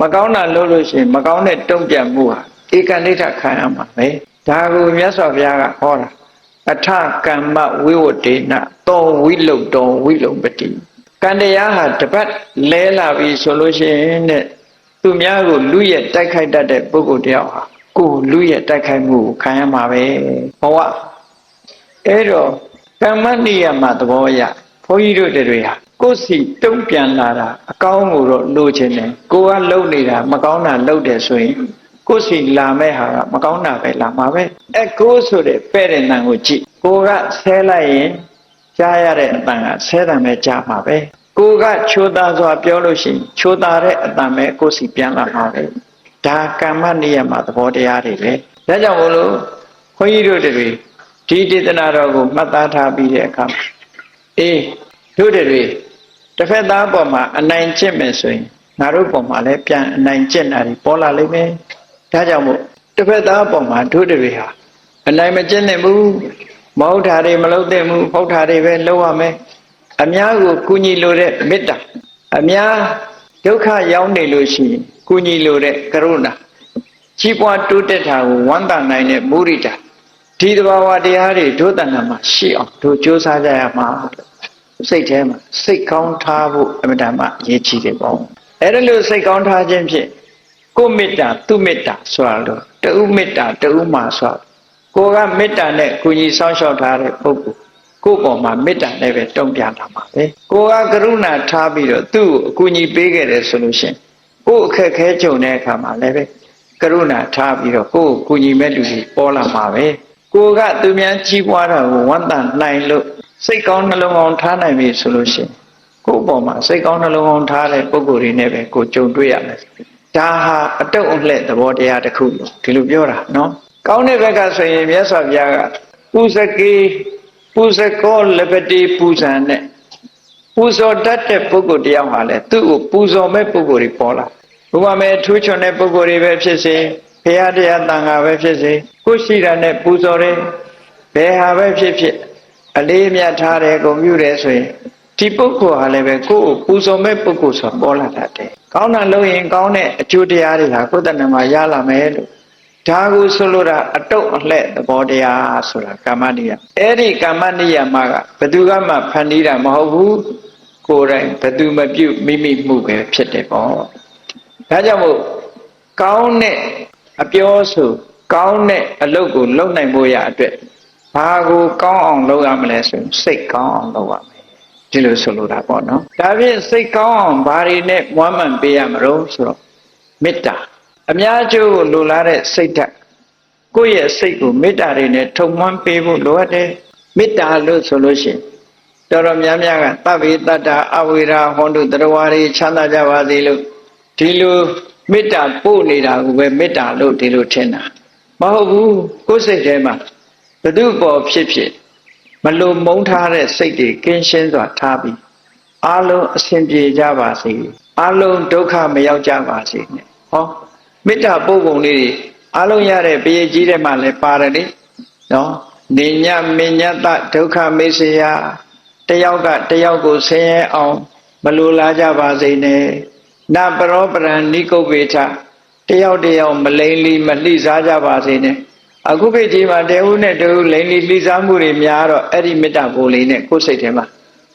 မကောင်းတာလုပ်လို့ရှိရင်မကောင်းတဲ့တုံ့ပြန်မှုဟာဧကနိဋ္ဌခံရမှာပဲဒါကိုမြတ်စွာဘုရားကဟောတာအထကမ္မဝိဝတေနသောဝိလုတ်တော်ဝိလုံပတိကံတရားဟာတပတ်လဲလာပြီဆိုလို့ရှိရင်တဲ့သူများကိုလူရဲ့တိုက်ခိုက်တတ်တဲ့ပုဂ္ဂိုလ်တယောက်ဟာကိုယ်လူရဲ့တိုက်ခိုက်မှုကိုခံရမှာပဲဘဝအဲ့တော့ကမ္မနိယမသဘောအရဘုန်းကြီးတို့တွေဟာ ကိုယ်စီတုံ့ပြန်လာတာအကောင်းကိုတော့လိုချင်တယ်ကိုကလုံနေတာမကောင်းတာလုပ်တယ်ဆိုရင်ကိုယ်စီလာမဲ့ဟာကမကောင်းတာပဲလာမှာပဲအဲကိုယ်ဆိုတဲ့ပဲ့တဲ့နံကိုကြည့်ကိုကဆဲလိုက်ရင်ကြားရတဲ့အတန်ကဆဲတယ်ပဲကြားမှာပဲကိုကချိုးသားစွာပြောလို့ရှိရင်ချိုးသားတဲ့အတန်ပဲကိုယ်စီပြန်လာမှာပဲဒါကမ္မနိယမသဘောတရားတွေပဲဒါကြောင့်မို့လို့ခွန်ကြီးတို့တွေဒီဒေသနာတော်ကိုမှတ်သားထားပြီးတဲ့အခါမှာအေးတို့တွေ တစ်ဖက်သားပေါ်မှာအနိုင်ကျင့်မယ်ဆိုရင်ငါတို့ပေါ်မှာလည်းပြန်အနိုင်ကျင့်တာတွေပေါ်လာလိမ့်မယ်ဒါကြောင့်မို့တစ်ဖက်သားပေါ်မှာတို့တွေဟာအနိုင်မကျင့်နိုင်ဘူးမဟုတ်တာတွေမလုပ်သင့်ဘူးဟုတ်တာတွေပဲလုပ်ရမယ်အများကိုကုညီလိုတဲ့မေတ္တာအများဒုက္ခရောက်နေလို့ရှိရင်ကုညီလိုတဲ့ကရုဏာကြီးပွားတိုးတက်တာကိုဝမ်းသာနိုင်တဲ့မုရိဒာဒီတဘာဝတရားတွေဒုသဏ္ဍာန်မှာရှိအောင်တို့ကြိုးစားကြရမှာ စိတ်ထဲမှာစိတ်ကောင်းထားဖို့အမြဲတမ်းအရေးကြီးတယ်ပေါ့အဲ့ဒါလို့စိတ်ကောင်းထားခြင်းဖြင့်ကိုမေတ္တာသူမေတ္တာဆိုတာလို့တူမေတ္တာတူမှာဆိုတာကိုကမေတ္တာနဲ့ကုညီဆောင်းလျှောက်ထားတဲ့ပုဂ္ဂိုလ်ကိုယ့်ပေါ်မှာမေတ္တာနဲ့ပဲတုံ့ပြန်လာမှာပဲကိုကကရုဏာထားပြီးတော့သူ့ကိုအကူအညီပေးခဲ့တယ်ဆိုလို့ရှိရင်ကိုယ့်အခက်ခဲကြုံတဲ့အခါမှာလည်းပဲကရုဏာထားပြီးတော့ကိုယ့်ကိုကူညီမဲ့လူတွေပေါ်လာမှာပဲ ကိုကသူများကြီးပွားတာကိုဝမ်းသာနိုင်လို့စိတ်ကောင်းနှလုံးကောင်းထားနိုင်ပြီဆိုလို့ရှိရင်ကိုယ့်အပေါ်မှာစိတ်ကောင်းနှလုံးကောင်းထားတဲ့ပုံကိုယ်တွေနဲ့ပဲကိုကြုံတွေ့ရမယ်ဒါဟာအတုတ်အလှဲ့သဘောတရားတစ်ခုလို့ဒီလိုပြောတာနော်ကောင်းတဲ့ဘက်ကဆိုရင်မြတ်စွာဘုရားကပူဇကေပူဇကောလပတိပူဇံနဲ့ပူဇော်တတ်တဲ့ပုဂ္ဂိုလ်တယောက်ဟာလေသူ့ကိုပူဇော်မဲ့ပုဂ္ဂိုလ်တွေပေါ်လာဥပမာထူးချွန်တဲ့ပုဂ္ဂိုလ်တွေပဲဖြစ်စေ ဘုရားတရားတန်ခါပဲဖြစ်စေကိုရှိတာနဲ့ပူဇော်တယ်ဘယ်ဟာပဲဖြစ်ဖြစ်အလေးအမြတ်ထားတယ်ဂုဏ်ပြုတယ်ဆိုရင်ဒီပုဂ္ဂိုလ်ဟာလည်းပဲကိုယ့်ကိုပူဇော်မဲ့ပုဂ္ဂိုလ်ဆိုပေါ်လာတတ်တယ်ကောင်းတာလုပ်ရင်ကောင်းတဲ့အကျိုးတရားတွေဟာကိုယ်တဏ္ဍမှာရလာမယ်လို့ဒါကိုဆိုလိုတာအတုတ်အလှဲ့သဘောတရားဆိုတာကာမနိယအဲ့ဒီကာမနိယမှာကဘယ်သူကမှဖန်တီးတာမဟုတ်ဘူးကိုယ်တိုင်ဘယ်သူမပြုတ်မိမိမှုပဲဖြစ်တယ်ပေါ့ဒါကြောင့်မို့ကောင်းတဲ့ အပြောဆိုကောင်းတဲ့အလုပ်ကိုလုပ်နိုင်ဖို့ရအတွက်ဘာကိုကောင်းအောင်လုပ်ရမလဲဆိုရင်စိတ်ကောင်းအောင်လုပ်ရမယ်ဒီလိုဆိုလိုတာပေါ့နော်ဒါဖြင့်စိတ်ကောင်းအောင်ဘာတွေနဲ့မွမ်းမံပေးရမလို့ဆိုတော့မေတ္တာအများကျိုးကိုလိုလားတဲ့စိတ်ဓာတ်ကိုယ့်ရဲ့စိတ်ကိုမေတ္တာတွေနဲ့ထုံမွမ်းပေးဖို့လိုအပ်တယ်မေတ္တာလို့ဆိုလို့ရှိရင်တော်တော်များများကသဗ္ဗေတ္တာအဝိရာဟောတုတရဝါတွေချမ်းသာကြပါစေလို့ဒီလို မေတ္တာပို့နေတာကိုပဲမေတ္တာလို့ဒီလိုထင်တာမဟုတ်ဘူးကိုယ်စိတ်ထဲမှာဘု து ပေါ်ဖြစ်ဖြစ်မလိုမုန်းထားတဲ့စိတ်တွေကင်းရှင်းစွာထားပြီးအလုံးအစဉ်ပြေကြပါစေအလုံးဒုက္ခမရောက်ကြပါစေနဲ့ဟောမေတ္တာပို့ပုံလေးတွေအလုံးရတဲ့ပရိကြီးတဲ့မှာလည်းပါတယ်လေနော်နေညမညတဒုက္ခမေစယတယောက်ကတယောက်ကိုဆင်းရဲအောင်မလိုလားကြပါစေနဲ့ နပရောပရံနိကုပ္ပေထတယောက်တယောက်မလိမ့်လီမလှိစားကြပါစေနဲ့အခုခေတ်ကြီးမှာတဲဦးနဲ့တူလိမ့်လီလှိစားမှုတွေများတော့အဲ့ဒီမေတ္တာပို့လေးနဲ့ကိုယ်စိတ်ထဲမှာ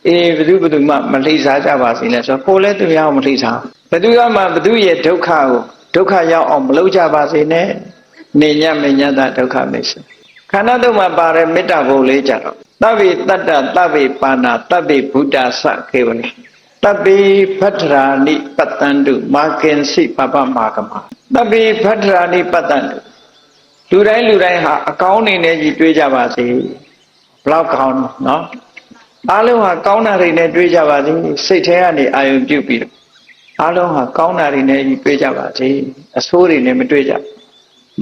အေးဘယ်သူဘယ်သူမှမလှိစားကြပါစေနဲ့ဆိုတော့ကိုယ်လည်းသူရအောင်မလှိစားဘယ်သူကမှဘယ်သူရဲ့ဒုက္ခကိုဒုက္ခရောက်အောင်မလုပ်ကြပါစေနဲ့နေညမညတဒုက္ခမေစေခန္ဓာတုံးမှာပါတဲ့မေတ္တာဘုံလေးကြတော့တဗ္ဗေတတ္တတဗ္ဗေပါဏတဗ္ဗေဘုဒ္ဓဆခေဝလေ တဗ္ဗေဖတ္ထရာနိပတ္တန္တုမာကင်စိပပမာကမတဗ္ဗေဖတ္ထရာနိပတ္တန္တုလူတိုင်းလူတိုင်းဟာအကောင်းနေနဲ့ကြီးတွေးကြပါစေဘလောက်ကောင်းနော်အားလုံးဟာကောင်းတာတွေနဲ့တွေးကြပါစေစိတ်ထဲကနေအာယုံပြုတ်ပြီးတော့အားလုံးဟာကောင်းတာတွေနဲ့ကြီးတွေးကြပါစေအဆိုးတွေနဲ့မတွေးကြ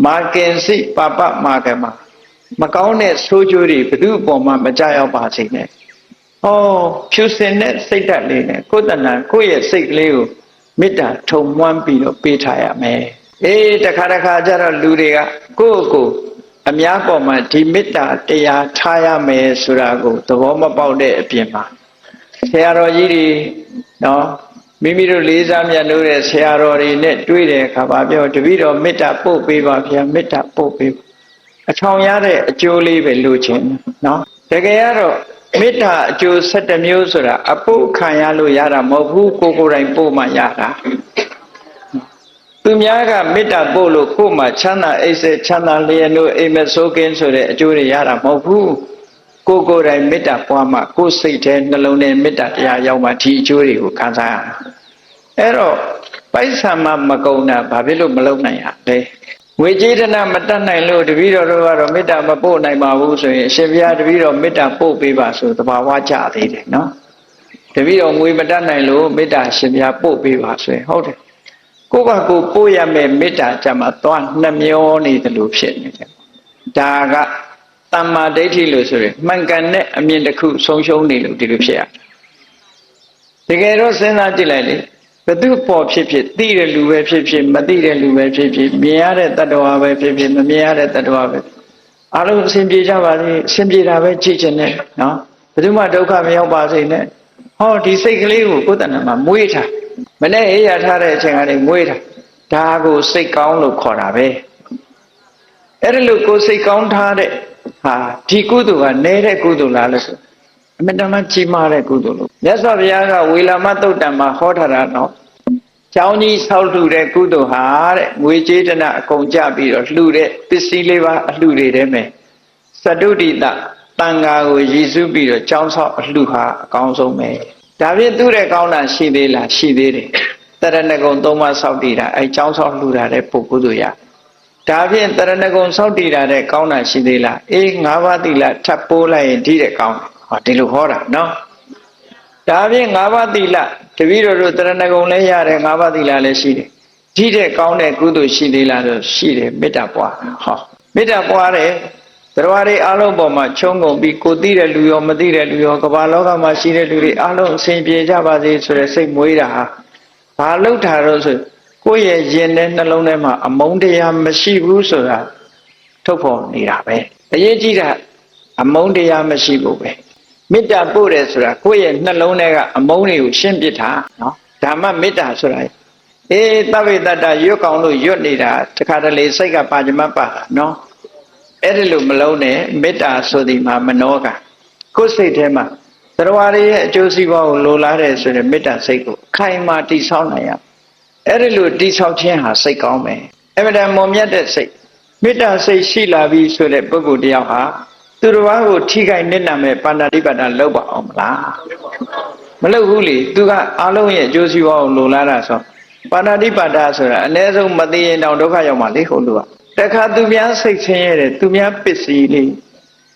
မာကင်စိပပမာကမမကောင်းတဲ့ဆိုးကျိုးတွေဘယ်သူအပေါ်မှာမကြောက်ရောက်ပါစေနဲ့။ ဩဖြူစင်တဲ့စိတ်ဓာတ်လေးနဲ့ကိုယ်တဏ္ဍကိုယ့်ရဲ့စိတ်ကလေးကိုမေတ္တာထုံမွမ်းပြီးတော့ပေးထားရမယ်။အေးတခါတခါကျတော့လူတွေကကိုယ့်ကိုယ်အများပေါ်မှာဒီမေတ္တာတရားထားရမယ်ဆိုတာကိုသဘောမပေါက်တဲ့အပြင်မှာဆရာတော်ကြီးတွေနော်မိမိတို့လေးစားမြတ်လို့တဲ့ဆရာတော်တွေနဲ့တွေ့တဲ့အခါပါပြောတပည့်တော်မေတ္တာပို့ပေးပါဗျာမေတ္တာပို့ပေးပါအချောင်ရတဲ့အကျိုးလေးပဲလိုချင်တယ်နော်တကယ်ကတော့ မေတ္တာအကျိုး7မျိုးဆိုတာအပုတ်ခံရလို့ရတာမဟုတ်ဘူးကိုယ်ကိုယ်တိုင်ပို့မှရတာသူများကမေတ္တာပို့လို့ကိုယ်မှချမ်းသာအိပ်စေချမ်းသာလျက်လို့အိမ်မဆိုးကင်းဆိုတဲ့အကျိုးတွေရတာမဟုတ်ဘူးကိုယ်ကိုယ်တိုင်မေတ္တာပွားမှကိုယ်စိတ်ထဲနှလုံးထဲမေတ္တာတရားရောက်မှဒီအကျိုးတွေကိုခံစားရမှာအဲ့တော့ပိုက်ဆံမှမကုံတာဘာဖြစ်လို့မလုပ်နိုင်ရလဲ ငွေကြေးဒနာမတတ်နိုင်လို့တပည့်တော်တို့ကတော့မေတ္တာမပို့နိုင်ပါဘူးဆိုရင်အရှင်ဘုရားတပည့်တော်မေတ္တာပို့ပေးပါဆိုသဘာဝကြသေးတယ်နော်တပည့်တော်ငွေမတတ်နိုင်လို့မေတ္တာရှင်ဘုရားပို့ပေးပါဆိုရင်ဟုတ်တယ်ကိုယ့်ဘာကိုယ်ပို့ရမယ်မေတ္တာကြမှာသွားနှမျောနေတယ်လို့ဖြစ်နေတယ်ဒါကတမ္မာဒိဋ္ဌိလို့ဆိုရင်မှန်ကန်တဲ့အမြင်တစ်ခုဆုံးရှုံးနေလို့ဒီလိုဖြစ်ရတကယ်တော့စဉ်းစားကြည့်လိုက်လေ ဘသူပေါ်ဖြစ်ဖြစ်သိတဲ့လူပဲဖြစ်ဖြစ်မသိတဲ့လူပဲဖြစ်ဖြစ်မြင်ရတဲ့တ attva ပဲဖြစ်ဖြစ်မမြင်ရတဲ့တ attva ပဲအလုံးအစဉ်ပြေကြပါစေအစဉ်ပြေတာပဲကြည့်ချင်တယ်နော်ဘယ်သူမှဒုက္ခမရောက်ပါစေနဲ့ဟောဒီစိတ်ကလေးကိုကိုယ်တဏ္ဍာမှာမွေးထားမနဲ့အေးရထားတဲ့အချိန်ကနေမွေးထားဒါကိုစိတ်ကောင်းလို့ခေါ်တာပဲအဲ့ဒါလို့ကိုယ်စိတ်ကောင်းထားတဲ့ဟာဒီကုသိုလ်ကနေတဲ့ကုသိုလ်လားလို့ဆို အမတမကြီးမားတဲ့ကုသိုလ်လို့မြတ်စွာဘုရားကဝေလာမတုတ်တံမှာဟောထားတာနော်ကျောင်းကြီးဆောက်လှူတဲ့ကုသိုလ်ဟာတဲ့ငွေကြေးတနာအကုန်ကြပြီးတော့လှူတဲ့ပစ္စည်းလေးပါအလှူတွေထဲမှာစတုတိတတန်ဃာကိုရည်စူးပြီးတော့ကျောင်းဆောက်အလှူဟာအကောင်းဆုံးပဲဒါဖြင့်သူ့တဲ့ကောင်းတာရှိသေးလားရှိသေးတယ်တရဏဂုံသုံးပါးဆောက်တည်တာအဲကျောင်းဆောက်လှူတာတဲ့ပုဂ္ဂိုလ်တို့ရဒါဖြင့်တရဏဂုံဆောက်တည်တာတဲ့ကောင်းတာရှိသေးလားအေး၅ပါးသီလထပ်ပိုးလိုက်ရင်ဒီတဲ့ကောင်းတယ် ဟောဒီလိုဟောတာနော်ဒါဖြင့်၅ပါးသီလတပည့်တော်တို့တရဏဂုံလည်းရတယ်၅ပါးသီလလည်းရှိတယ်ဒီတဲ့ကောင်းတဲ့ကုသိုလ်ရှိသေးလားဆိုရှိတယ်မေတ္တာပွားဟောမေတ္တာပွားတယ်တရားတွေအလုံးပေါ်မှာခြုံငုံပြီးကိုသိတဲ့လူရောမသိတဲ့လူရောကမ္ဘာလောကမှာရှိတဲ့လူတွေအလုံးအစဉ်ပြေကြပါစေဆိုတဲ့စိတ်မွေးတာဟာဘာလို့ထားတော့ဆိုကိုယ့်ရဲ့ရင်ထဲနှလုံးထဲမှာအမုန်းတရားမရှိဘူးဆိုတာထုတ်ဖော်နေတာပဲအရေးကြီးတာအမုန်းတရားမရှိဘူးပဲ မေတ္တာပို့တယ်ဆိုတာကိုယ့်ရဲ့နှလုံးထဲကအမုန်းတွေကိုရှင်းပစ်တာနော်ဒါမှမေတ္တာဆိုတာအေးတဝိတ္တရွတ်ကောင်လို့ရွတ်နေတာတခါတလေစိတ်ကပါကြမပါတာနော်အဲ့ဒီလိုမလုံးနဲ့မေတ္တာဆိုဒီမှာမနောကကိုယ်စိတ်ထဲမှာတရားရရဲ့အကျိုးစီးပွားကိုလိုလားတဲ့ဆိုရင်မေတ္တာစိတ်ကိုအခိုင်အမာတည်ဆောက်နိုင်ရအဲ့ဒီလိုတည်ဆောက်ခြင်းဟာစိတ်ကောင်းမယ်အမှန်တန်မွန်မြတ်တဲ့စိတ်မေတ္တာစိတ်ရှိလာပြီဆိုတဲ့ပုဂ္ဂိုလ်တယောက်ဟာ သူတစ်ပါးကိုထိခိုက်နစ်နာမဲ့ပါဏာတိပါဒလောက်ပါအောင်မလားမလောက်ဘူးလေသူကအလုံးရဲ့အကျိုးစီးပွားကိုလိုလားတာဆိုပါဏာတိပါဒဆိုတာအ ਨੇ ဆုံးမသိရင်တောင်ဒုက္ခရောက်မှာလေဟုတ်လို့တခါသူများစိတ်ဆင်းရဲတယ်သူများပစ္စည်းလေး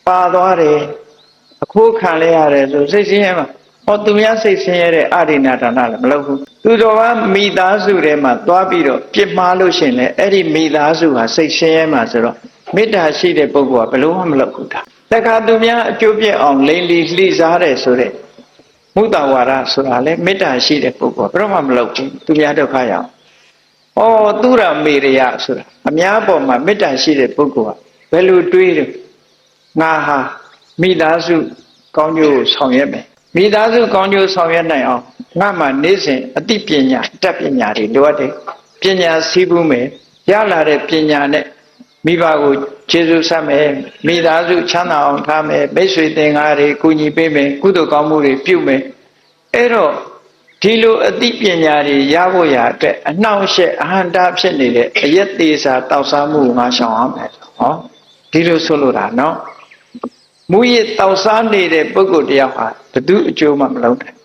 ပါသွားတယ်အခိုးခံလဲရတယ်ဆိုစိတ်ဆင်းရဲမှာဟောသူများစိတ်ဆင်းရဲတဲ့အရိဏဒါနလည်းမလုပ်ဘူးသူတော်ကမိသားစုထဲမှာသွားပြီးတော့ပြစ်မှားလို့ရှင်လေအဲ့ဒီမိသားစုဟာစိတ်ဆင်းရဲမှာဆိုတော့မေတ္တာရှိတဲ့ပုဂ္ဂိုလ်ကဘယ်လို့မှမလုပ်ဘူးတာ တခါသူများအကျိုးပြည့်အောင်လိမ့်လီလှိစားတယ်ဆိုတဲ့မုတ္တဝါဒဆိုတာလေမေတ္တာရှိတဲ့ပုဂ္ဂိုလ်ကဘယ်တော့မှမလုပ်ဘူးသူများဒုက္ခရောက်ဩသူရမေရယဆိုတာအများပေါ်မှာမေတ္တာရှိတဲ့ပုဂ္ဂိုလ်ကဘယ်လိုတွေးတယ်ငါဟာမိသားစုကောင်းကျိုးဆောင်ရွက်မယ်မိသားစုကောင်းကျိုးဆောင်ရွက်နိုင်အောင်ငါမှနေ့စဉ်အသိပညာတတ်ပညာတွေလိုအပ်တယ်ပညာစီးပူးမယ်ရလာတဲ့ပညာနဲ့မိဘကို ကျေးဇူးဆက်မယ်မိသားစုချမ်းသာအောင်ထားမယ်မိတ်ဆွေသင်္ကားတွေကူညီပေးမယ်ကုသိုလ်ကောင်းမှုတွေပြုမယ်အဲ့တော့ဒီလိုအသိပညာတွေရဖို့ရအတွက်အနှောင့်အယှက်အဟံတာဖြစ်နေတဲ့အယက်သေးစာတောက်စားမှုငါရှောင်အောင်မယ်ဟောဒီလိုဆိုလိုတာနော်မူရတောက်စားနေတဲ့ပုဂ္ဂိုလ်တယောက်ဟာဘသူအကျိုးမှမလုံးနိုင်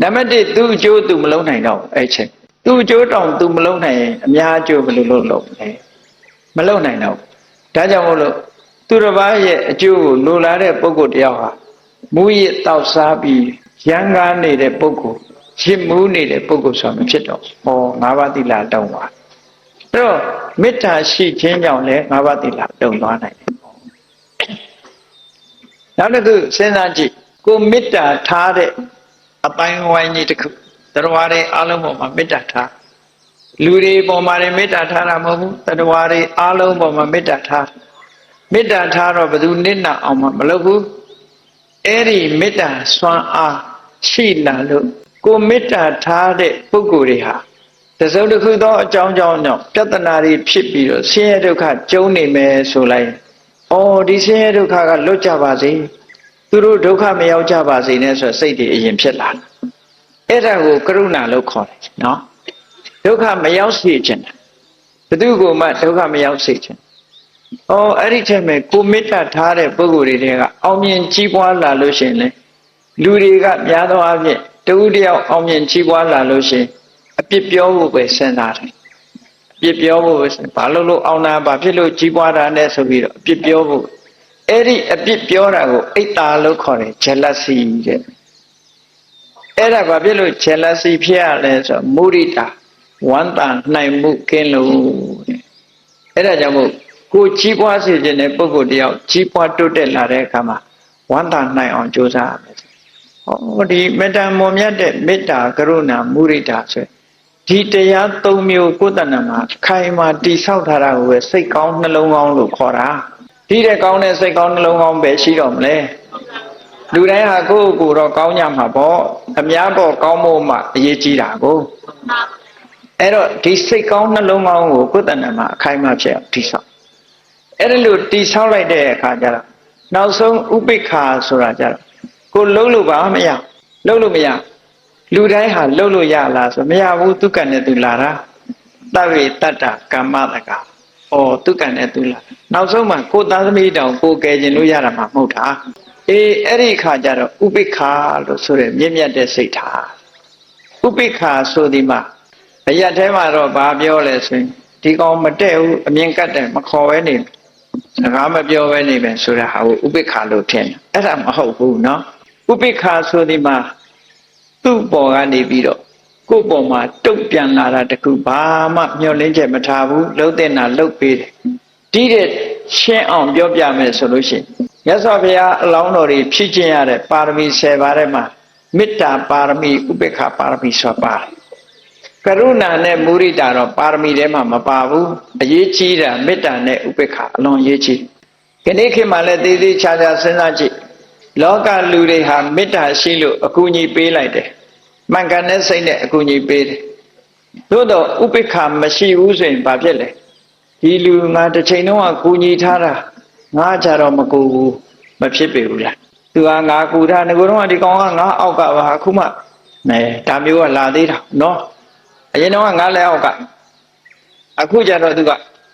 နံပါတ်1သူ့အကျိုးသူမလုံးနိုင်တော့အဲ့ချက်သူ့အကျိုးတောင်သူမလုံးနိုင်ရင်အများအကျိုးဘယ်လိုလုပ်လုပ်လဲမလုံးနိုင်တော့ ဒါကြောင့်မို့လို့သူတစ်ပါးရဲ့အကျိုးကိုလိုလားတဲ့ပုဂ္ဂိုလ်တယောက်ဟာမူရတောက်စားပြီးရန်ကားနေတဲ့ပုဂ္ဂိုလ်ရစ်မူးနေတဲ့ပုဂ္ဂိုလ်ဆိုမဖြစ်တော့ဟောငါးပါးသီလတောင်းပါအဲ့တော့မေတ္တာရှိခြင်းကြောင့်လည်းငါးပါးသီလတုံသွားနိုင်တယ်နောက်တစ်ခုစဉ်းစားကြည့်ကိုမေတ္တာထားတဲ့အပိုင်းဝိုင်းကြီးတစ်ခုတရားတွေအလုံးပေါ်မှာမေတ္တာထား လူတွေပေါ်မှာလည်းမေတ္တာထားတာမဟုတ်ဘူးတရားတွေအလုံးပေါ်မှာမေတ္တာထားမေတ္တာထားတော့ဘယ်သူနစ်နာအောင်မလုပ်ဘူးအဲ့ဒီမေတ္တာစွမ်းအားရှိလာလို့ကိုမေတ္တာထားတဲ့ပုဂ္ဂိုလ်တွေဟာတစုံတစ်ခုသောအကြောင်းကြောင့်ကြောင့်ပြဿနာတွေဖြစ်ပြီးတော့ဆင်းရဲဒုက္ခကြုံနေမယ်ဆိုလိုက်။အော်ဒီဆင်းရဲဒုက္ခကလွတ်ကြပါစေ။သူတို့ဒုက္ခမရောက်ကြပါစေနဲ့ဆိုစိတ်တွေအရင်ဖြစ်လာတယ်။အဲ့ဒါကိုကရုဏာလို့ခေါ်တယ်နော်။ ဒုက္ခမရောက်စေခြင်းဘယ်သူကမှဒုက္ခမရောက်စေခြင်း။အော်အဲ့ဒီချက်မဲ့ကိုမေတ္တာထားတဲ့ပုဂ္ဂိုလ်တွေကအောင်မြင်ကြီးပွားလာလို့ရှိရင်လေလူတွေကများသောအားဖြင့်တဦးတယောက်အောင်မြင်ကြီးပွားလာလို့ရှိရင်အပြစ်ပြောဖို့ပဲစဉ်းစားတယ်အပြစ်ပြောဖို့ပဲစဉ်းဘာလို့လို့အောင်တာဘာဖြစ်လို့ကြီးပွားတာနဲ့ဆိုပြီးတော့အပြစ်ပြောဖို့အဲ့ဒီအပြစ်ပြောတာကိုအိတ်တာလို့ခေါ်တယ် jealousy တဲ့အဲ့ဒါဘာဖြစ်လို့ jealousy ဖြစ်ရလဲဆိုတော့မုရိတာ ဝမ်းတန်နိုင်မှုကင်းလို့တဲ့အဲ့ဒါကြောင့်မို့ကိုကြီးပွားစေခြင်းတဲ့ပုဂ္ဂိုလ်တယောက်ကြီးပွားတိုးတက်လာတဲ့အခါမှာဝမ်းတန်နိုင်အောင်ကြိုးစားရမယ်ဟောဒီမေတ္တာမွန်မြတ်တဲ့မေတ္တာကရုဏာမုရိတာဆိုဒီတရား၃မျိုးကိုယ်တဏ္ဍမှာခိုင်မာတိဆောက်ထားတာကိုပဲစိတ်ကောင်းနှလုံးကောင်းလို့ခေါ်တာဒီတဲ့ကောင်းတဲ့စိတ်ကောင်းနှလုံးကောင်းပဲရှိတော့မလဲလူတိုင်းဟာကိုယ့်ကိုယ်တော့ကောင်းကြမှာပေါ့အများပေါ်ကောင်းဖို့မှအရေးကြီးတာကို အဲ့တော့ဒီစိတ်ကောင်းနှလုံးကောင်းကိုကိုယ်တဏ္ဍမှာအခိုင်မာဖြစ်အောင်တိဆောက်အဲ့ဒါလို့တိဆောက်လိုက်တဲ့အခါကျတော့နောက်ဆုံးဥပိ္ပခာဆိုတာကျတော့ကိုလုံးလို့ပါမရလုံးလို့မရလူတိုင်းဟာလုံးလို့ရလားဆိုမရဘူးသူကံနဲ့သူလာတာတဝေတတ္တကမ္မတကဩသူကံနဲ့သူလာနောက်ဆုံးမှကိုသားသမီးတောင်ကိုကယ်ခြင်းလို့ရတာမှမဟုတ်တာအေးအဲ့ဒီခါကျတော့ဥပိ္ပခာလို့ဆိုရမြင့်မြတ်တဲ့စိတ်ထားဥပိ္ပခာဆိုဒီမှာ အရက်ထဲမှာတော့ဘာပြောလဲဆိုရင်ဒီကောင်မတဲ့ဘူးအမြင်ကတ်တယ်မခေါ်ပဲနေစကားမပြောပဲနေပဲဆိုတာဟာကိုဥပိ္ပခာလို့ထင်တယ်အဲ့ဒါမဟုတ်ဘူးเนาะဥပိ္ပခာဆိုဒီမှာသူ့ပေါ်ကနေပြီးတော့ကိုယ့်ပေါ်မှာတုတ်ပြန်လာတာတခုဘာမှမျောလင်းချက်မထားဘူးလှုပ်တဲ့နာလှုပ်ပေးတယ်ဒီတဲ့ရှင်းအောင်ပြောပြမယ်ဆိုလို့ရှိရင်မြတ်စွာဘုရားအလောင်းတော်တွေဖြည့်ကျင့်ရတဲ့ပါရမီ10ပါးထဲမှာမေတ္တာပါရမီဥပေက္ခပါရမီဆိုပါတယ် ကရုဏာနဲ့မုရိဒာတော့ပါရမီထဲမှာမပါဘူးအရေးကြီးတာမေတ္တာနဲ့ဥပေက္ခအလွန်အရေးကြီးဒီနေ့ခေတ်မှာလည်းသေးသေးချာချာစဉ်းစားကြည့်လောကလူတွေဟာမေတ္တာရှိလို့အကူအညီပေးလိုက်တယ်မှန်ကန်တဲ့စိတ်နဲ့အကူအညီပေးတယ်သို့တော့ဥပိ္ပခာမရှိဘူးဆိုရင်ဘာဖြစ်လဲဒီလူငါတစ်ချိန်လုံးကကူညီထားတာငါကြတော့မကူဘူးမဖြစ်ပေဘူးလားသူကငါကူထားငကိုတော့ဒီကောင်ကငါအောက်ကပါအခုမှမဲဒါမျိုးကလာသေးတာနော် အရင်တော့ငါလည်းအောက်ကအခုကျတော့သူက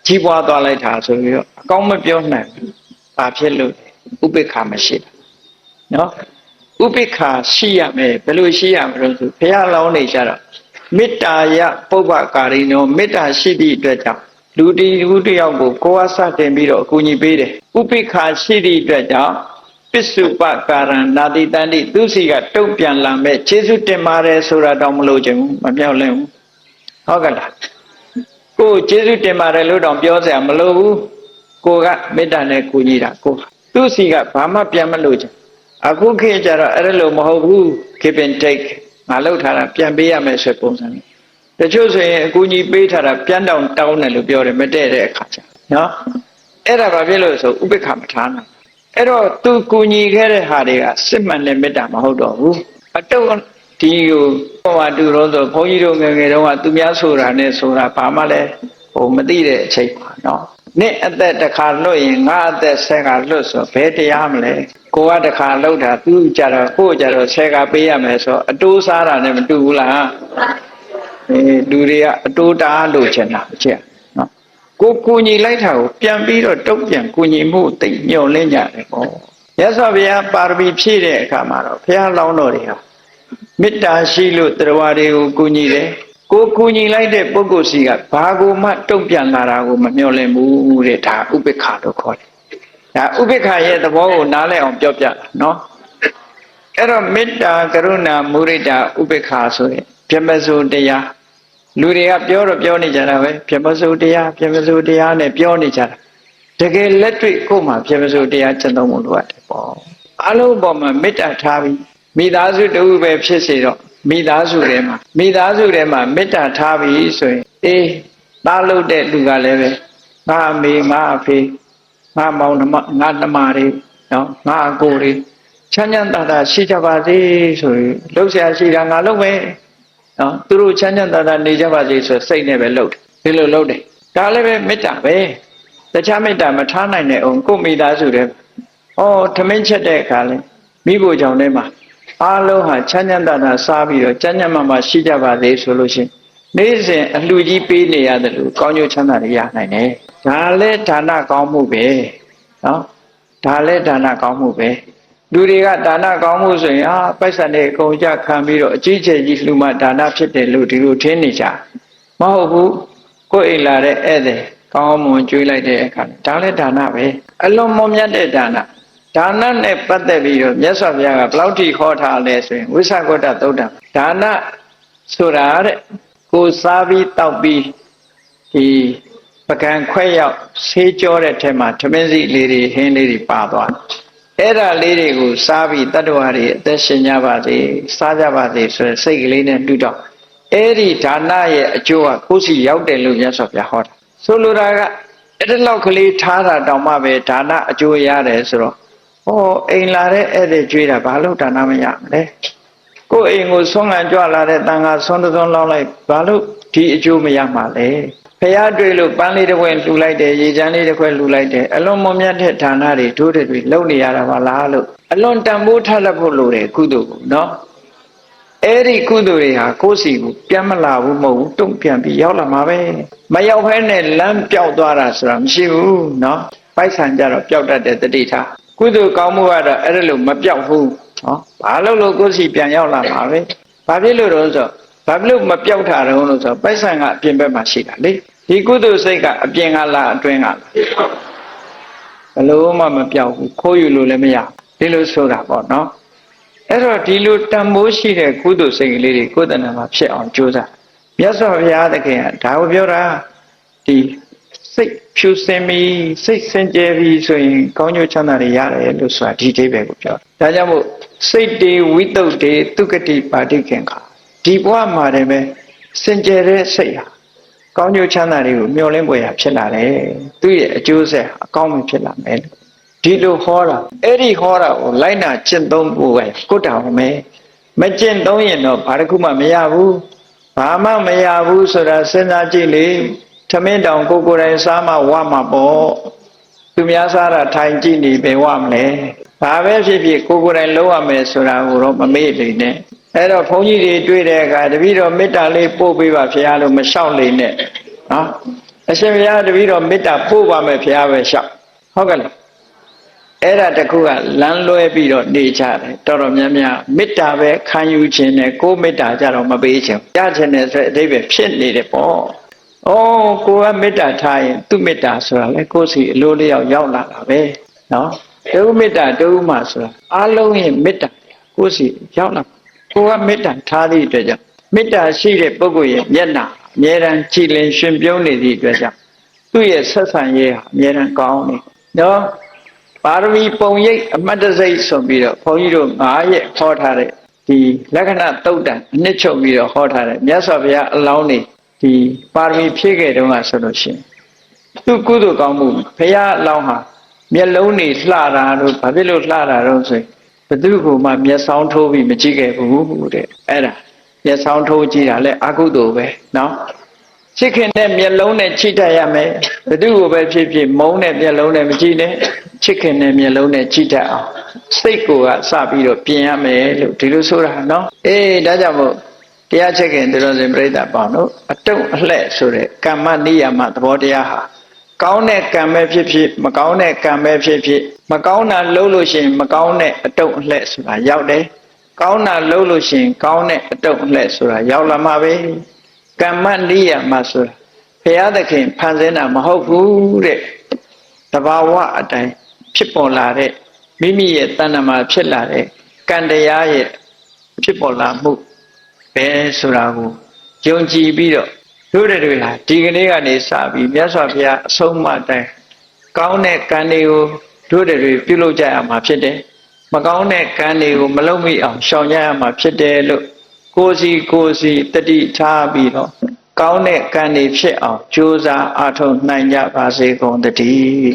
ကြီးပွားသွားလိုက်တာဆိုပြီးတော့အကောင်းမပြောနိုင်ဘူးဘာဖြစ်လို့ဥပိ္ပခာမရှိတာနော်ဥပိ္ပခာရှိရမယ်ဘယ်လိုရှိရမလို့ဆိုဘုရားလောင်းနေကြတော့မေတ္တာယပုဗ္ဗကာရီနောမေတ္တာရှိသည့်အတွက်ကြောင့်လူတီလူတယောက်ကိုကိုယ်အားစတင်ပြီးတော့အကူအညီပေးတယ်ဥပိ္ပခာရှိသည့်အတွက်ကြောင့်ပစ္စုပကာရံနာတိတန္တိသူစီကတုတ်ပြန်လာမဲ့ခြေဆုတင်ပါတယ်ဆိုတာတော့မလို့ချင်ဘူးမပြောင်းလဲဘူး ဟုတ်ကဲ့လားကိုယ်ခြေဆုတင်ပါတယ်လို့တော့ပြောစရာမလိုဘူးကိုကမေတ္တာနဲ့ကူညီတာကိုသူစီကဘာမှပြန်မလို့ချင်အခုခေတ်ကျတော့အဲ့လိုမဟုတ်ဘူး give and take ငါလောက်ထားတာပြန်ပေးရမယ်ဆိုပုံစံမျိုးတချို့ဆိုရင်အကူကြီးပေးထားတာပြန်တောင်းတောင်းတယ်လို့ပြောတယ်မတည့်တဲ့အခါကျနော်အဲ့ဒါဘာဖြစ်လို့ဆိုဥပိ္ပခမထားနိုင်အဲ့တော့သူကူညီခဲ့တဲ့ဟာတွေကစစ်မှန်တဲ့မေတ္တာမဟုတ်တော့ဘူးအတုတ် ဒီကိုဟောပါတူတော့ဆိုဘုန်းကြီးတို့ငယ်ငယ်တုန်းကသူများဆိုတာနဲ့ဆိုတာဘာမှလည်းဟိုမသိတဲ့အချိန်ပါနော်နေ့အသက်တစ်ခါလွတ်ရင်ငါအသက်ဆက်ကလွတ်ဆိုဘယ်တရားမလဲကိုကတခါလောက်တာသူကြတော့ကိုကြတော့ဆက်ကပေးရမယ်ဆိုအတိုးစားတာနဲ့မတူဘူးလားအဲလူတွေကအတိုးတားလို့ချင်တာအချက်နော်ကိုကူညီလိုက်တာကိုပြန်ပြီးတော့တုတ်ပြန်ကူညီမှုသိညှော်လင့်ကြတယ်ပေါ့ရသော်ဘုရားပါရမီဖြည့်တဲ့အခါမှာတော့ဘုရားလောင်းတော်တွေဟာ မေတ္တာရှိလို့တရားတွေကိုကူညီတယ်ကိုကူညီလိုက်တဲ့ပုဂ္ဂိုလ်စီကဘာကိုမှတုံ့ပြန်လာတာကိုမမျှော်လင့်ဘူးတဲ့ဒါဥပိ္ပခါလို့ခေါ်တယ်ဒါဥပိ္ပခာရဲ့သဘောကိုနားလည်အောင်ပြောပြတာနော်အဲ့တော့မေတ္တာကရုဏာမုရိဒာဥပိ္ပခာဆိုရင်ပြမစုတရားလူတွေကပြောတော့ပြောနေကြတာပဲပြမစုတရားပြမစုတရားနဲ့ပြောနေကြတာတကယ်လက်တွေ့ကိုယ်မှာပြမစုတရားကျင့်သုံးမှုလိုအပ်တယ်ပေါ့အလုံးပေါ်မှာမေတ္တာထားပြီး မိသားစုတူပဲဖြစ်စေတော့မိသားစုထဲမှာမိသားစုထဲမှာမေတ္တာထားပြီးဆိုရင်အေးသားလို့တဲ့လူကလည်းပဲငါအမေငါအဖေငါမောင်နှမငါနှမတွေနော်ငါအကိုတွေချမ်းချမ်းသာသာရှိကြပါစေဆိုရင်လှုပ်ရှားရှိတာငါလုပ်မယ်နော်သူတို့ချမ်းချမ်းသာသာနေကြပါစေဆိုစိတ်နဲ့ပဲလှုပ်တယ်ဒီလိုလှုပ်တယ်ဒါလည်းပဲမေတ္တာပဲတခြားမေတ္တာမထားနိုင်တဲ့အောင်ကိုယ်မိသားစုတဲ့ဩထမင်းချက်တဲ့အခါလဲမိဖို့ကြောင့်ထဲမှာ အားလုံးဟာချမ်းချမ်းသာသာစားပြီးတော့ကျမ်းကျမ်းမာမာရှိကြပါစေဆိုလို့ရှိရင်နေ့စဉ်အလှကြီးပေးနေရတယ်လို့ကောင်းကျိုးချမ်းသာတွေရနိုင်တယ်ဒါလည်းဒါနကောင်းမှုပဲနော်ဒါလည်းဒါနကောင်းမှုပဲလူတွေကဒါနကောင်းမှုဆိုရင်အာပိုက်ဆံတွေအကုန်ကြခံပြီးတော့အကြီးကျယ်ကြီးလှူမှဒါနဖြစ်တယ်လို့ဒီလိုထင်နေကြမဟုတ်ဘူးကိုယ်အိမ်လာတဲ့ဧည့်သည်ကောင်းမွန်ကျွေးလိုက်တဲ့အခါဒါလည်းဒါနပဲအလွန်မွန်မြတ်တဲ့ဒါန ဒါနနဲ့ပတ်သက်ပြီးတော့မြတ်စွာဘုရားကဘလောက်ထိခေါ်ထားလဲဆိုရင်ဝိသကတ္တသုတ်တံဒါနဆိုတာတဲ့ကိုစားပြီးတောက်ပြီးဒီပကံခွဲရောက်ဆေးကြောတဲ့ထဲမှာသမင်းစီလေးတွေဟင်းလေးတွေပါသွားတယ်အဲ့ဒါလေးတွေကိုစားပြီးတတ္တဝါတွေအသက်ရှင်ကြပါစေစားကြပါစေဆိုတဲ့စိတ်ကလေးနဲ့တူတော့အဲ့ဒီဒါနရဲ့အကျိုးကကိုယ်စီရောက်တယ်လို့မြတ်စွာဘုရားဟောတာဆိုလိုတာကအဲ့ဒီလောက်ကလေးထားတာတောင်မှပဲဒါနအကျိုးရတယ်ဆိုတော့ ဟောအိမ်လာတဲ့ဧည့်သည်ကြွေးတာဘာလို့ဒါနမရမလဲကိုယ်အိမ်ကိုဆွမ်းခံကြွလာတဲ့တန်ခါဆွမ်းသုံးလောင်းလိုက်ဘာလို့ဒီအကျိုးမရမှာလဲဖះတွေ့လို့ပန်းလေးတစ်ခွက်လှူလိုက်တယ်ရေချမ်းလေးတစ်ခွက်လှူလိုက်တယ်အလွန်မွန်မြတ်တဲ့ဌာနတွေဒုတွေတွေလုံနေရတာပါလားလို့အလွန်တန်ဖိုးထားလက်ဖို့လိုတယ်ကုသိုလ်ကိုနော်အဲ့ဒီကုသိုလ်တွေဟာကိုယ်စီကိုပြန်မလာဘူးမဟုတ်ဘူးတုံ့ပြန်ပြီးရောက်လာမှာပဲမရောက်ဖဲနဲ့လမ်းပြောက်သွားတာဆိုတာမရှိဘူးနော်ပိုက်ဆံကြတော့ပျောက်တတ်တဲ့တတိထား ကုသိုလ်ကောင်းမှုကတော့အဲ့ဒါလို့မပြောက်ဘူးနော်ဘာလို့လို့ကိုယ်စီပြန်ရောက်လာမှာပဲဘာဖြစ်လို့တော့ဆိုဘာဖြစ်လို့မပြောက်တာတုံးလို့ဆိုပိုက်ဆံကအပြင်ဘက်မှာရှိတာလေဒီကုသိုလ်စိတ်ကအပြင်ကလားအတွင်းကလားဘလို့မှမပြောက်ဘူးခိုးယူလို့လည်းမရဒီလိုဆိုတာပေါ့နော်အဲ့တော့ဒီလိုတန်မိုးရှိတဲ့ကုသိုလ်စိတ်ကလေးတွေကိုယ်တဏ္ဍာမှာဖြစ်အောင်ကြိုးစားမြတ်စွာဘုရားသခင်ကဒါကိုပြောတာဒီ စိတ်ဖြူစင်ပြီးစိတ်စင်ကြယ်ပြီးဆိုရင်ကောင်းကျိုးချမ်းသာတွေရတယ်လို့ဆိုတာဒီအိဗယ်ကိုပြောဒါကြောင့်မို့စိတ်တေဝိတုဒ္ဓေတုကတိပါတိခင်ခါဒီဘဝမှာတည်းပဲစင်ကြယ်တဲ့စိတ်ဟာကောင်းကျိုးချမ်းသာတွေကိုမျှော်လင့်ပွေရဖြစ်လာတယ်သူရဲ့အကျိုးဆက်အကောင်းမှဖြစ်လာမယ်လို့ဒီလိုဟောတာအဲ့ဒီဟောတာကိုလိုက်နာကျင့်သုံးဖို့ပဲကိုတာဟောမယ်မကျင့်သုံးရင်တော့ဘာတစ်ခုမှမရဘူးဘာမှမရဘူးဆိုတာစဉ်းစားကြည့်လေ ထမင်းတောင်ကိုကိုယ်တိုင်စားမှဝမှာပေါ့သူများစားတာထိုင်ကြည့်နေပဲဝမလဲဘာပဲဖြစ်ဖြစ်ကိုကိုယ်တိုင်လုပ်ရမယ်ဆိုတာကိုတော့မမေ့လေနဲ့အဲ့တော့ဘုန်းကြီးတွေတွေ့တဲ့အခါတပည့်တော်မေတ္တာလေးပို့ပေးပါဖရာလို့မလျှောက်လေနဲ့နော်အရှင်ဘုရားတပည့်တော်မေတ္တာပို့ပါမယ်ဖရာပဲလျှောက်ဟုတ်ကဲ့လားအဲ့ဒါတခုကလမ်းလွဲပြီးတော့နေကြတယ်တော်တော်များများမေတ္တာပဲခံယူခြင်းနဲ့ကိုယ်မေတ္တာကြတော့မပေးခြင်းရခြင်းနဲ့ဆိုအတိပ္ပယ်ဖြစ်နေတယ်ပေါ့ ဩကိုကမေတ္တာထားရင်သူမေတ္တာဆိုတာလေကိုယ်စီအလိုလျောက်ရောက်လာတာပဲနော်တူမေတ္တာတူမှဆိုတာအလုံးရဲ့မေတ္တာကိုယ်စီရောက်လာကိုကမေတ္တာထားသည့်အတွက်ကြောင့်မေတ္တာရှိတဲ့ပုဂ္ဂိုလ်ရဲ့မျက်နှာအမြဲတမ်းကြည်လင်ရှင်ပြုံးနေသည့်အတွက်ကြောင့်သူ့ရဲ့ဆက်ဆံရေးဟာအမြဲတမ်းကောင်းနေနော်ပါရမီပုံရိပ်အမတ်တစိတ်ဆိုပြီးတော့ဘုန်းကြီးတို့9ရက်ဟောထားတဲ့ဒီလက္ခဏာတုတ်တန်အနှစ်ချုပ်ပြီးတော့ဟောထားတယ်မြတ်စွာဘုရားအလောင်းနေ ဒီပါရမီဖြည့်ခဲ့တုန်းကဆိုလို့ရှိရင်သူကုသိုလ်ကောင်းမှုဘုရားအလောင်းဟာမျက်လုံးတွေလှတာတို့ဘာဖြစ်လို့လှတာတော့ဆိုရင်ဘသူကမှမျက်စောင်းထိုးပြီးမကြည့်ခဲ့ဘူးတဲ့အဲ့ဒါမျက်စောင်းထိုးကြည့်တာလဲအကုသိုလ်ပဲနော်ချစ်ခင်တဲ့မျက်လုံးနဲ့ချိတတ်ရမယ်ဘသူကိုပဲဖြစ်ဖြစ်မုန်းတဲ့မျက်လုံးနဲ့မကြည့်နဲ့ချစ်ခင်တဲ့မျက်လုံးနဲ့ချိတတ်အောင်စိတ်ကိုကစပြီးတော့ပြင်ရမယ်လို့ဒီလိုဆိုတာနော်အေးဒါကြောင့်မို့ တရားချစ်ခင်သူတော်စင်ပြိဿပေါင်းတို့အတုံအလှဲ့ဆိုတဲ့ကမ္မနိယမသဘောတရားဟာကောင်းတဲ့ကံပဲဖြစ်ဖြစ်မကောင်းတဲ့ကံပဲဖြစ်ဖြစ်မကောင်းတာလုပ်လို့ရှိရင်မကောင်းတဲ့အတုံအလှဲ့ဆိုတာရောက်တယ်ကောင်းတာလုပ်လို့ရှိရင်ကောင်းတဲ့အတုံအလှဲ့ဆိုတာရောက်လာမှာပဲကမ္မနိယမဆိုတာဘုရားသခင်ဖန်ဆင်းတာမဟုတ်ဘူးတဲ့တဘာဝအတိုင်းဖြစ်ပေါ်လာတဲ့မိမိရဲ့တဏ္ဍမှာဖြစ်လာတဲ့ကံတရားရဲ့ဖြစ်ပေါ်လာမှု ပဲဆိုတာကိုယုံကြည်ပြီးတော့တို့တွေဟာဒီကနေ့ကနေစပြီးမြတ်စွာဘုရားအဆုံးအမတိုင်းကောင်းတဲ့ကံတွေကိုတို့တွေပြုလုပ်ကြရမှာဖြစ်တယ်မကောင်းတဲ့ကံတွေကိုမလုပ်မိအောင်ရှောင်ကြရမှာဖြစ်တယ်လို့ကိုယ်စီကိုယ်စီတတိထားပြီးတော့ကောင်းတဲ့ကံတွေဖြစ်အောင်ကြိုးစားအားထုတ်နိုင်ကြပါစေကုန်တည်း